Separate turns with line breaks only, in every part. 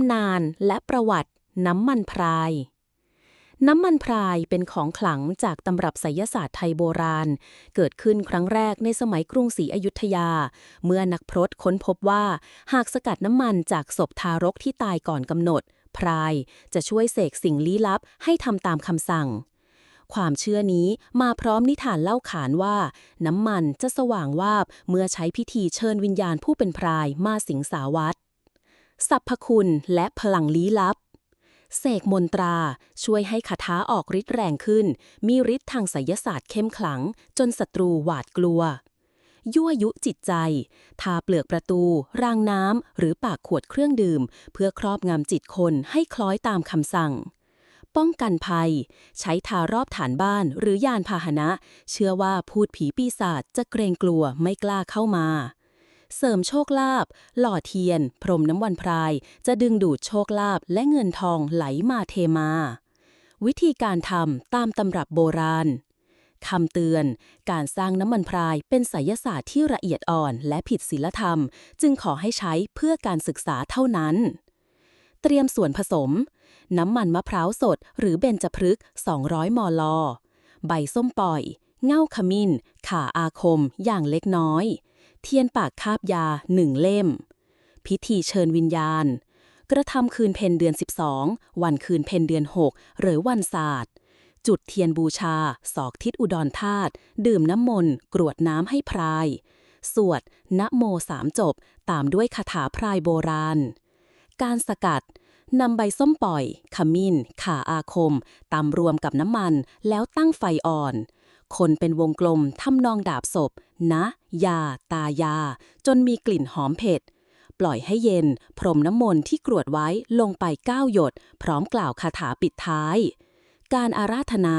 ำนานและประวัติน้ำมันพราย น้ำมันพรายเป็นของขลังจากตำรับไสยศาสตร์ไทยโบราณ เกิดขึ้นครั้งแรกในสมัยกรุงศรีอยุธยา เมื่อนักพรตค้นพบว่า หากสกัดน้ำมันจากศพทารกที่ตายก่อนกำหนด พรายจะช่วยเสกสิ่งลี้ลับให้ทำตามคำสั่งความเชื่อนี้มาพร้อมนิทานเล่าขานว่า น้ำมันจะสว่างวาบเมื่อใช้พิธีเชิญวิญญาณผู้เป็นพรายมาสิงสาวัตร สรรพคุณและพลังลี้ลับ เสกมนตราช่วยให้คาถาออกฤทธิ์แรงขึ้น มีฤทธิ์ทางไสยศาสตร์เข้มขลัง จนศัตรูหวาดกลัว ยั่วยุจิตใจ ทาเปลือกประตู รางน้ำ หรือปากขวดเครื่องดื่ม เพื่อครอบงำจิตคนให้คล้อยตามคำสั่ง ป้องกันภัย ใช้ทารอบฐานบ้านหรือยานพาหนะ เชื่อว่าพูดผีปีศาจจะเกรงกลัวไม่กล้าเข้ามา เสริมโชคลาภหล่อเทียน พรมน้ำวันพราย จะดึงดูดโชคลาภและเงินทองไหลมาเทมา วิธีการทำตามตำรับโบราณคำเตือน การสร้างน้ำมันพรายเป็นไสยศาสตร์ที่ละเอียดอ่อนและผิดศีลธรรม จึงขอให้ใช้เพื่อการศึกษาเท่านั้น เตรียมส่วนผสม น้ำมันมะพร้าวสด หรือเบญจพฤกษ์200 มล ใบส้มปล่อย เง่าขมิ้น ข่าอาคม อย่างเล็กน้อย เทียนปากคาบยาหนึ่งเล่ม พิธีเชิญวิญญาณ กระทำคืนเพ็ญเดือน 12 วันคืนเพ็ญเดือน 6 หรือวันศาสตร์ จุดเทียนบูชาศอกทิศอุดรธาตุดื่มน้ำมนต์ กรวดน้ำให้พราย สวดนะโมสามจบ ตามด้วยคาถาพรายโบราณ การสกัดนำใบส้มปล่อย ขมิ้น ข่าอาคมตำรวมกับน้ำมัน แล้วตั้งไฟอ่อน คนเป็นวงกลมทำนองดาบศพ นะ ยา ตายา จนมีกลิ่นหอมเผ็ด ปล่อยให้เย็น พรมน้ำมนต์ที่กรวดไว้ลงไปก้าหยด พร้อมกล่าวคาถาปิดท้าย การอาราธนา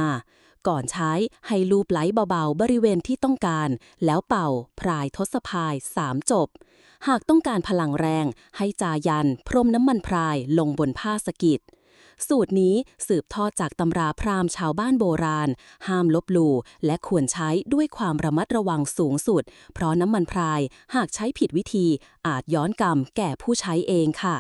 ก่อนใช้ให้ลูบไล้เบาๆ บริเวณที่ต้องการ แล้วเป่า พรายทศพายสามจบ หากต้องการพลังแรง ให้จายัน พรมน้ำมันพรายลงบนผ้าสกิด สูตรนี้สืบทอดจากตำราพราหมณ์ชาวบ้านโบราณ ห้ามลบหลู่และควรใช้ด้วยความระมัดระวังสูงสุด เพราะน้ำมันพรายหากใช้ผิดวิธีอาจย้อนกรรมแก่ผู้ใช้เองค่ะ